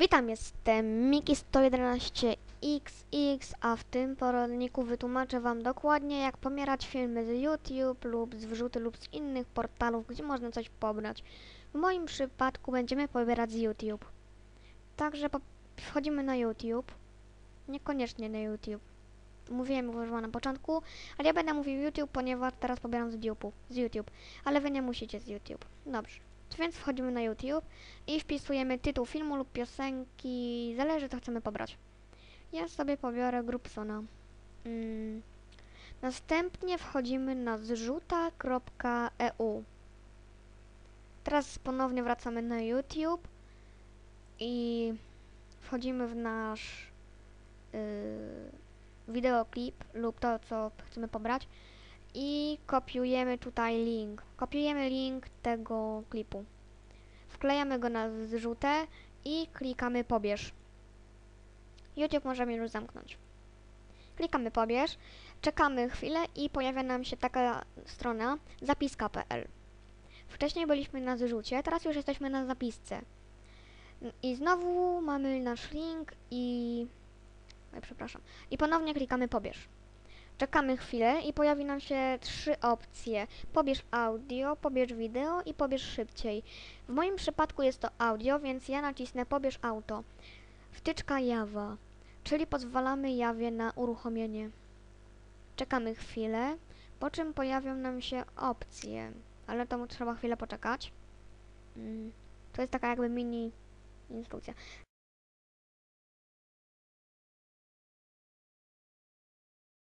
Witam, jestem Miki111XX, a w tym poradniku wytłumaczę Wam dokładnie, jak pomierać filmy z YouTube lub z wrzuty lub z innych portalów, gdzie można coś pobrać. W moim przypadku będziemy pobierać z YouTube. Także wchodzimy na YouTube. Niekoniecznie na YouTube. Mówiłem już na początku, ale ja będę mówił YouTube, ponieważ teraz pobieram z YouTube, z YouTube. Ale Wy nie musicie z YouTube. Dobrze. Więc wchodzimy na YouTube i wpisujemy tytuł filmu lub piosenki, zależy co chcemy pobrać. Ja sobie pobiorę Grubsona. Mm. Następnie wchodzimy na zrzuta.eu. Teraz ponownie wracamy na YouTube i wchodzimy w nasz yy, wideoklip lub to, co chcemy pobrać i kopiujemy tutaj link. Kopiujemy link tego klipu. Wklejamy go na zrzutę i klikamy pobierz. YouTube możemy już zamknąć. Klikamy pobierz, czekamy chwilę i pojawia nam się taka strona zapiska.pl. Wcześniej byliśmy na zrzucie, teraz już jesteśmy na zapisce. I znowu mamy nasz link i... Przepraszam. I ponownie klikamy pobierz. Czekamy chwilę i pojawi nam się trzy opcje. Pobierz audio, pobierz wideo i pobierz szybciej. W moim przypadku jest to audio, więc ja nacisnę pobierz auto. Wtyczka Java, czyli pozwalamy Jawie na uruchomienie. Czekamy chwilę, po czym pojawią nam się opcje, ale to trzeba chwilę poczekać. Mm, To jest taka jakby mini instrukcja.